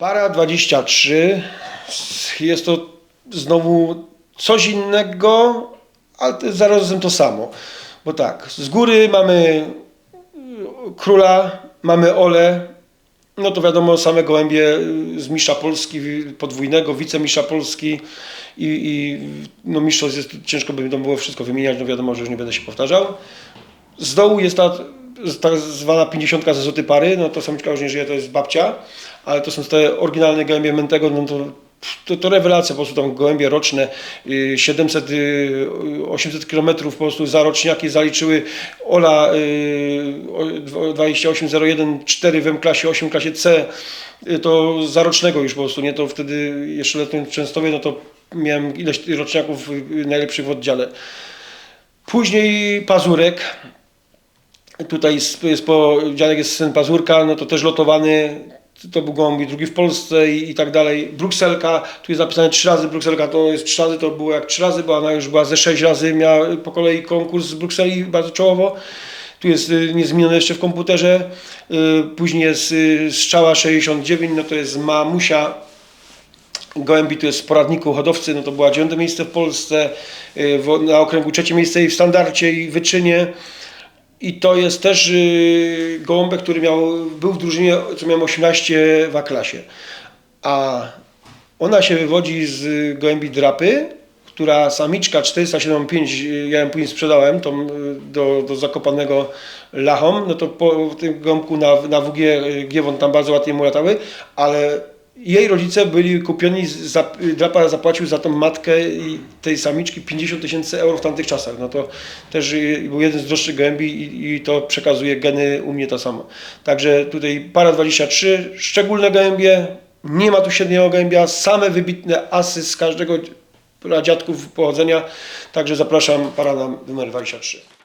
Para 23 jest to znowu coś innego, ale zarazem to samo. Bo tak, z góry mamy y, króla, mamy ole, no to wiadomo same gołębie y, z mistrza Polski, podwójnego, wicemistrza Polski i, i no mistrzostw jest ciężko by to było wszystko wymieniać, no wiadomo, że już nie będę się powtarzał. Z dołu jest ta tak zwana 50 ze złoty pary, no to samiczka już nie żyje, to jest babcia, ale to są te oryginalne gołębie Mentego, no to, to, to rewelacja, po prostu tam gołębie roczne, y, 700, y, 800 km po prostu za roczniaki zaliczyły Ola y, o- 2801 4 w M-klasie, 8 w klasie C, y, to za rocznego już po prostu, nie, to wtedy jeszcze letnim w Częstowie, no to miałem ileś roczniaków y, najlepszych w oddziale. Później Pazurek, Tutaj jest, jest po, dziadek jest syn Pazurka, no to też lotowany, to był gołąb drugi w Polsce i, i tak dalej. Brukselka, tu jest napisane trzy razy Brukselka, to jest trzy razy, to było jak trzy razy, bo ona już była ze sześć razy, miała po kolei konkurs z Brukseli bardzo czołowo. Tu jest y, niezmienione jeszcze w komputerze. Y, Później jest y, Strzała 69, no to jest mamusia Gołębi tu jest w poradniku hodowcy, no to była dziewiąte miejsce w Polsce, na okręgu trzecie miejsce i w standardzie i wyczynie. I to jest też y, gołąbek, który miał, był w drużynie, co miał 18 w A-klasie. A ona się wywodzi z gołębi drapy, która samiczka 475, y, ja ją później sprzedałem tą, y, do, do zakopanego lachom, no to po tym gąbku na, na WG Giewon tam bardzo ładnie mu latały, ale jej rodzice byli kupieni, za, Drapa zapłacił za tą matkę tej samiczki 50 tysięcy euro w tamtych czasach. No to też y, był jeden z droższych gołębi i, i to przekazuje geny u mnie to samo. Także tutaj para 23, szczególne gołębie, nie ma tu średniego gołębia, same wybitne asy z każdego dziadków pochodzenia. Także zapraszam para numer 23.